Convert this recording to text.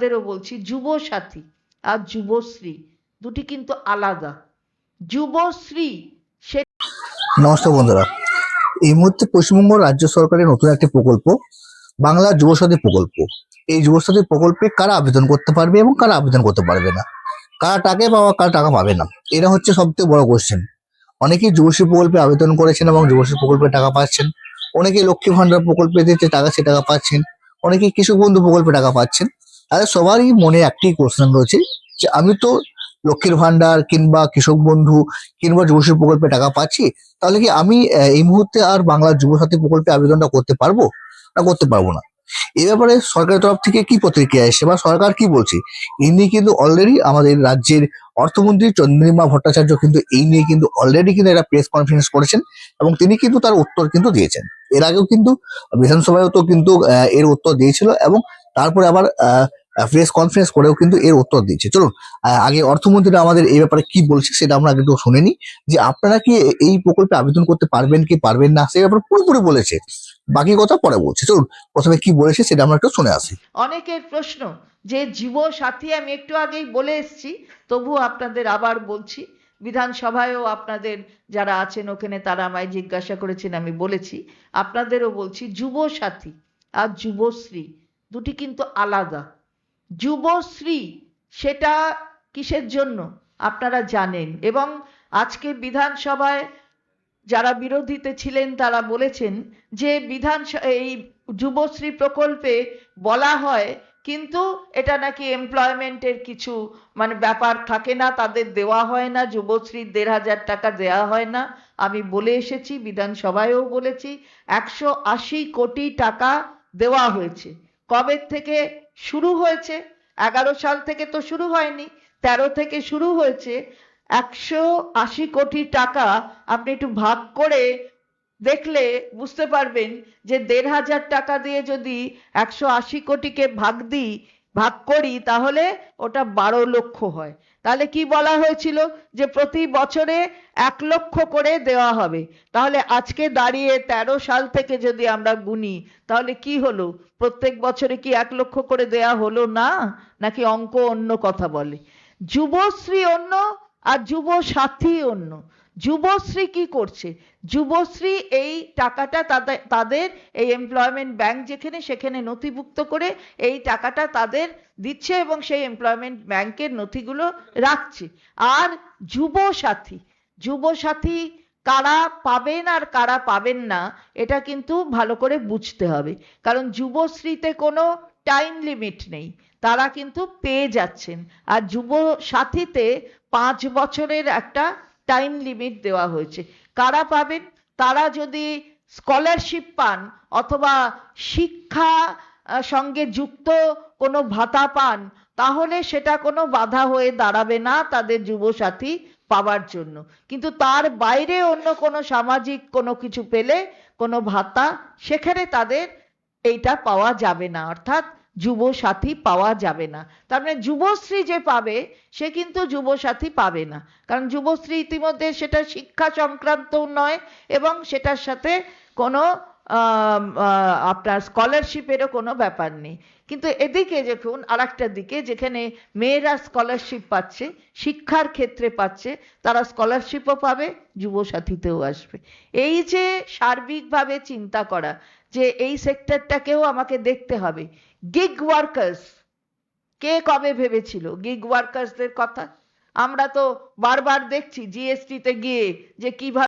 আপনাদেরও বলছি, যুবসাথী আর যুবশ্রী দুটি কিন্তু আলাদা। যুবশ্রী, সে নমস্কার বন্ধুরা। এই মুহূর্তে পশ্চিমবঙ্গ রাজ্য সরকারের নতুন একটি প্রকল্প, বাংলা যুবসাথী প্রকল্প। এই যুবসাথী প্রকল্পে কারা আবেদন করতে পারবে এবং কারা আবেদন করতে পারবে না? কারা টাকা পাওয়া কারা টাকা পাবে না? এটা হচ্ছে সবথেকে বড় কোশ্চেন অনেকেই যুবশ্রী প্রকল্পে আবেদন করেছেন এবং যুবশ্রী প্রকল্পে টাকা পাচ্ছেন। অনেকে লক্ষ্মী ভান্ডার প্রকল্পে দিতে টাকা, সে টাকা পাচ্ছেন। অনেকেই কৃষক বন্ধু প্রকল্পে টাকা পাচ্ছেন। আর সবারই মনে একটি কোশ্চেন রয়েছে যে আমি তো লক্ষ্মীর ভান্ডার কিংবা কৃষক বন্ধু কিংবা যুবশ্রী প্রকল্পে টাকা পাচ্ছি, তাহলে কি আমি এই মুহূর্তে আর বাংলার যুবসাথী প্রকল্পে আবেদনটা করতে পারব? না, করতে পারব না। এ ব্যাপারে সরকারের তরফ থেকে কি প্রতিক্রিয়া এসেছে বা সরকার কি বলছে? এই নিয়ে কিন্তু অলরেডি আমাদের রাজ্যের অর্থমন্ত্রী চন্দ্রিমা ভট্টাচার্য কিন্তু এই নিয়ে কিন্তু অলরেডি কিন্তু একটা প্রেস কনফারেন্স করেছেন এবং তিনি কিন্তু তার উত্তর কিন্তু দিয়েছেন। এর আগেও কিন্তু বিধানসভায়ও তো কিন্তু এর উত্তর দিয়েছিল এবং তারপরে আবার প্রেস কনফারেন্স করেও কিন্তু এর উত্তর দিচ্ছে চলুন আগে অর্থমন্ত্রী আমাদের এই ব্যাপারে কি বলছে সেটা আমরা আগে একটু শুনে নিই যে আপনারা কি এই প্রকল্পে আবেদন করতে পারবেন কি পারবেন না, সেই ব্যাপারে পুরোপুরি বলেছে। বাকি কথা পরে বলছে। চলুন, প্রথমে কি বলেছে সেটা আমরা একটু শুনে আসি। অনেকের প্রশ্ন, যে যুব সাথী আমি একটু আগেই বলে এসেছি তবু আপনাদের আবার বলছি, বিধানসভায়ও আপনাদের যারা আছেন ওখানে তারা আমায় জিজ্ঞাসা করেছেন, আমি বলেছি, আপনাদেরও বলছি যুব সাথী আর যুবশ্রী দুটি কিন্তু আলাদা। যুবশ্রী, সেটা কিসের জন্য? আপনারা জানেন। এবং আজকে বিধানসভায় যারা বিরোধীতে ছিলেন, তারা বলেছেন যে বিধান এই যুবশ্রী প্রকল্পে বলা হয়, কিন্তু এটা নাকি এমপ্লয়মেন্টের কিছু মানে ব্যাপার থাকে না, তাদের দেওয়া হয় না, যুবশ্রীর দেড় হাজার টাকা দেওয়া হয় না। আমি বলে এসেছি, বিধানসভায়ও বলেছি, একশো আশি কোটি টাকা দেওয়া হয়েছে। কবে থেকে শুরু হয়েছে। এগারো সাল থেকে তো শুরু হয়নি, তেরো থেকে শুরু হয়েছে। একশো আশি কোটি টাকা আপনি একটু ভাগ করে দেখলে বুঝতে পারবেন যে দেড় হাজার টাকা দিয়ে যদি একশো আশি কোটিকে ভাগ দিই ভাগ করি, তাহলে ওটা বারো লক্ষ হয়। তাহলে কি বলা হয়েছিল? যে প্রতি বছরে এক লক্ষ করে দেওয়া হবে। তাহলে আজকে দাঁড়িয়ে তেরো সাল থেকে যদি আমরা গুনি, তাহলে কি হলো? প্রত্যেক বছরে কি এক লক্ষ করে দেয়া হলো না? নাকি অঙ্ক অন্য কথা বলে? যুবশ্রী অন্য আর যুব সাথী অন্য। যুবশ্রী কি করছে? যুবশ্রী এই টাকাটা তাদের এই এমপ্লয়মেন্ট ব্যাংক যেখানে, সেখানে নথিভুক্ত করে এই টাকাটা তাদের দিচ্ছে এবং সেই এমপ্লয়মেন্ট ব্যাংকের নথিগুলো রাখছে। আর যুব সাথী যুব সাথী কারা পাবেন আর কারা পাবেন না, এটা কিন্তু ভালো করে বুঝতে হবে। কারণ যুবশ্রীতে কোনো টাইম লিমিট নেই। তারা কিন্তু পেয়ে যাচ্ছেন। আর যুব সাথীতে পাঁচ বছরের একটা টাইম লিমিট দেওয়া হয়েছে। কারা পাবেন? তারা যদি স্কলারশিপ পান অথবা শিক্ষা সঙ্গে যুক্ত কোনো ভাতা পান, তাহলে সেটা কোনো বাধা হয়ে দাঁড়াবে না তাদের যুবসাথী পাওয়ার জন্য। কিন্তু তার বাইরে অন্য কোনো সামাজিক কোনো কিছু পেলে, কোনো ভাতা, সেখানে তাদের এইটা পাওয়া যাবে না, অর্থাৎ যুব সাথী পাওয়া যাবে না। তার মানে যুবশ্রী যে পাবে, সে কিন্তু যুব সাথী পাবে না। কারণ যুবশ্রী ইতিমধ্যে সেটা শিক্ষা সংক্রান্ত নয় এবং সেটার সাথে কোনো আপনার স্কলারশিপেরও কোনো ব্যাপার নেই। কিন্তু এদিকে দেখুন আর দিকে যেখানে মেয়েরা স্কলারশিপ পাচ্ছে, শিক্ষার ক্ষেত্রে পাচ্ছে, তারা স্কলারশিপও পাবে, যুবসাথীতেও আসবে। এই যে সার্বিকভাবে চিন্তা করা, যে এই সেক্টরটাকেও আমাকে দেখতে হবে। গিগ ওয়ার্কার্স কে কবে ভেবেছিল? গিগ ওয়ার্কার্সদের কথা? আমরা তো বারবার দেখছি জিএসটিতে গিয়ে যে কীভাবে